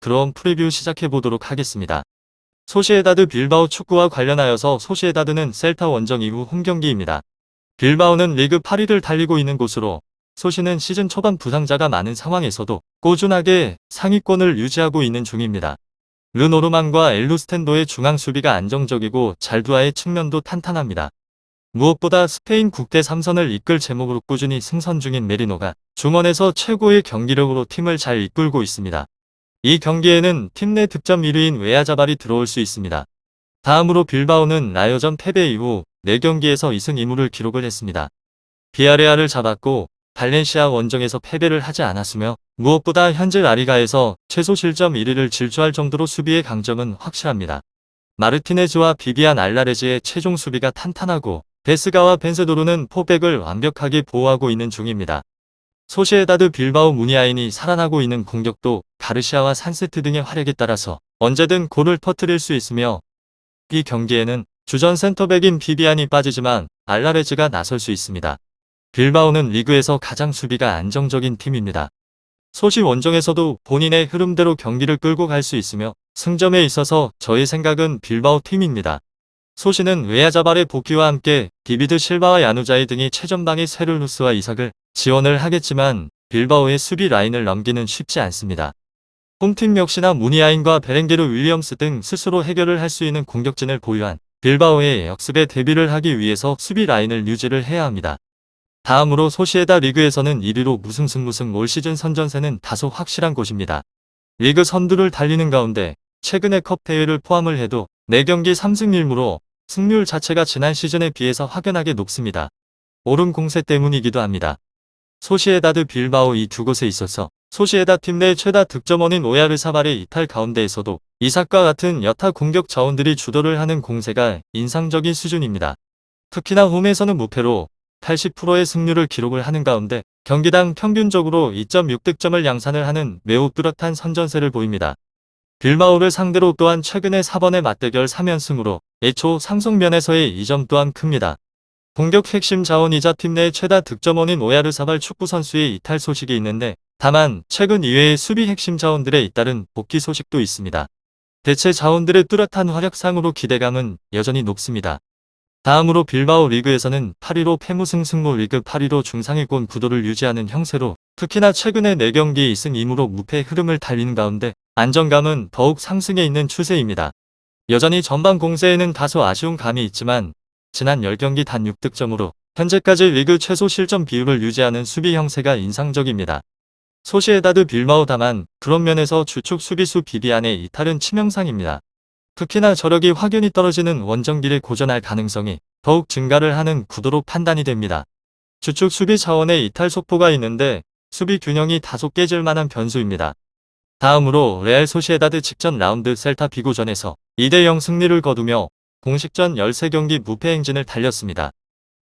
그럼 프리뷰 시작해 보도록 하겠습니다. 소시에다드 빌바오 축구와 관련하여서 소시에다드는 셀타 원정 이후 홈경기입니다. 빌바오는 리그 8위를 달리고 있는 곳으로 소시는 시즌 초반 부상자가 많은 상황에서도 꾸준하게 상위권을 유지하고 있는 중입니다. 르노르만과 엘루스텐도의 중앙 수비가 안정적이고 잘두아의 측면도 탄탄합니다. 무엇보다 스페인 국대 3선을 이끌 제목으로 꾸준히 승선 중인 메리노가 중원에서 최고의 경기력으로 팀을 잘 이끌고 있습니다. 이 경기에는 팀 내 득점 1위인 웨아자발이 들어올 수 있습니다. 다음으로 빌바오는 라요전 패배 이후 4경기에서 2승 2무를 기록을 했습니다. 비아레아를 잡았고 발렌시아 원정에서 패배를 하지 않았으며 무엇보다 현재 라리가에서 최소 실점 1위를 질주할 정도로 수비의 강점은 확실합니다. 마르티네즈와 비비안 알라레즈의 최종 수비가 탄탄하고 베스가와 벤세도르는 포백을 완벽하게 보호하고 있는 중입니다. 소시에다드 빌바오 무니아인이 살아나고 있는 공격도 가르시아와 산세트 등의 활약에 따라서 언제든 골을 터뜨릴 수 있으며 이 경기에는 주전 센터백인 비비안이 빠지지만 알라레즈가 나설 수 있습니다. 빌바오는 리그에서 가장 수비가 안정적인 팀입니다. 소시 원정에서도 본인의 흐름대로 경기를 끌고 갈 수 있으며 승점에 있어서 저의 생각은 빌바오 팀입니다. 소시는 웨아자발의 복귀와 함께 디비드 실바와 야누자이 등이 최전방의 세르누스와 이삭을 지원을 하겠지만 빌바오의 수비 라인을 넘기는 쉽지 않습니다. 홈팀 역시나 무니아인과 베렌게르 윌리엄스 등 스스로 해결을 할 수 있는 공격진을 보유한 빌바오의 역습에 대비를 하기 위해서 수비 라인을 유지를 해야 합니다. 다음으로 소시에다 리그에서는 1위로 무승승무승 올 시즌 선전세는 다소 확실한 곳입니다. 리그 선두를 달리는 가운데 최근의 컵 대회를 포함을 해도 4경기 3승 1무로 승률 자체가 지난 시즌에 비해서 확연하게 높습니다. 오른 공세 때문이기도 합니다. 소시에다드 빌바오 이 두 곳에 있어서 소시에다 팀 내 최다 득점원인 오야르 사발의 이탈 가운데에서도 이삭과 같은 여타 공격 자원들이 주도를 하는 공세가 인상적인 수준입니다. 특히나 홈에서는 무패로 80%의 승률을 기록을 하는 가운데 경기당 평균적으로 2.6득점을 양산을 하는 매우 뚜렷한 선전세를 보입니다. 빌바오를 상대로 또한 최근의 4번의 맞대결 3연승으로 애초 상승면에서의 이점 또한 큽니다. 공격 핵심 자원이자 팀 내 최다 득점원인 오야르사발 축구 선수의 이탈 소식이 있는데 다만 최근 이외의 수비 핵심 자원들의 잇따른 복귀 소식도 있습니다. 대체 자원들의 뚜렷한 활약상으로 기대감은 여전히 높습니다. 다음으로 빌바오 리그에서는 8위로 패무승 승무 리그 8위로 중상위권 구도를 유지하는 형세로 특히나 최근에 4경기 2승 2무로 무패 흐름을 달리는 가운데 안정감은 더욱 상승해 있는 추세입니다. 여전히 전반 공세에는 다소 아쉬운 감이 있지만 지난 10경기 단 6득점으로 현재까지 리그 최소 실점 비율을 유지하는 수비 형세가 인상적입니다. 소시에다드 빌마오 다만 그런 면에서 주축 수비수 비비안의 이탈은 치명상입니다. 특히나 저력이 확연히 떨어지는 원정기를 고전할 가능성이 더욱 증가를 하는 구도로 판단이 됩니다. 주축 수비 차원의 이탈 속보가 있는데 수비 균형이 다소 깨질 만한 변수입니다. 다음으로 레알 소시에다드 직전 라운드 셀타 비고전에서 2대0 승리를 거두며 공식전 13경기 무패 행진을 달렸습니다.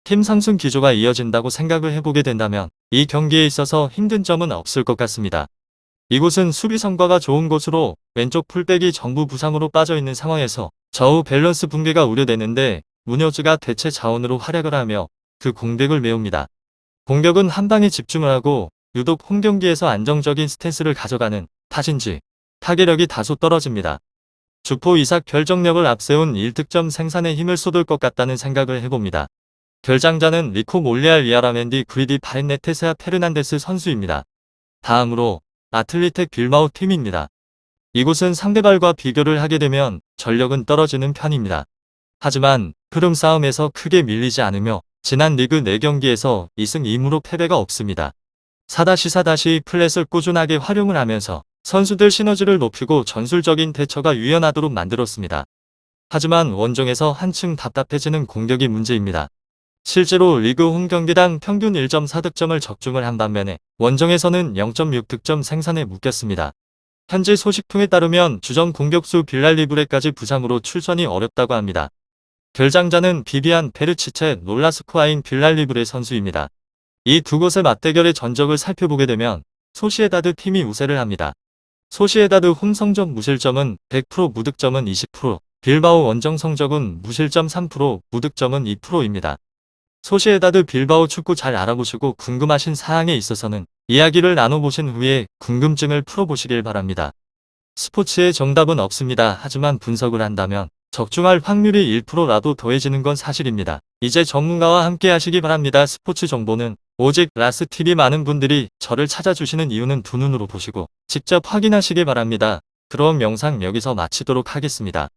팀 상승 기조가 이어진다고 생각을 해보게 된다면 이 경기에 있어서 힘든 점은 없을 것 같습니다. 이곳은 수비 성과가 좋은 곳으로 왼쪽 풀백이 전부 부상으로 빠져있는 상황에서 좌우 밸런스 붕괴가 우려되는데 무녀즈가 대체 자원으로 활약을 하며 그 공백을 메웁니다. 공격은 한 방에 집중을 하고 유독 홈 경기에서 안정적인 스탠스를 가져가는 탓인지 타계력이 다소 떨어집니다. 주포 이삭 결정력을 앞세운 1득점 생산에 힘을 쏟을 것 같다는 생각을 해봅니다. 결장자는 리코 몰리알 리아라멘디 그리디 바렌네테스아 페르난데스 선수입니다. 다음으로 아틀리텍 빌마우 팀입니다. 이곳은 상대발과 비교를 하게 되면 전력은 떨어지는 편입니다. 하지만 흐름 싸움에서 크게 밀리지 않으며 지난 리그 4경기에서 2승 2무로 패배가 없습니다. 4-4- 플랫을 꾸준하게 활용을 하면서 선수들 시너지를 높이고 전술적인 대처가 유연하도록 만들었습니다. 하지만 원정에서 한층 답답해지는 공격이 문제입니다. 실제로 리그 홈 경기당 평균 1.4득점을 적중을 한 반면에 원정에서는 0.6득점 생산에 묶였습니다. 현지 소식통에 따르면 주전 공격수 빌랄리브레까지 부상으로 출전이 어렵다고 합니다. 결장자는 비비안 페르치체 놀라스코아인 빌랄리브레 선수입니다. 이 두 곳의 맞대결의 전적을 살펴보게 되면 소시에다드 팀이 우세를 합니다. 소시에다드 홈 성적 무실점은 100% 무득점은 20%, 빌바오 원정 성적은 무실점 3% 무득점은 2%입니다. 소시에다드 빌바오 축구 잘 알아보시고 궁금하신 사항에 있어서는 이야기를 나눠보신 후에 궁금증을 풀어보시길 바랍니다. 스포츠의 정답은 없습니다. 하지만 분석을 한다면 적중할 확률이 1%라도 더해지는 건 사실입니다. 이제 전문가와 함께 하시기 바랍니다. 스포츠 정보는 오직 라스TV 많은 분들이 저를 찾아주시는 이유는 두 눈으로 보시고 직접 확인하시기 바랍니다. 그럼 영상 여기서 마치도록 하겠습니다.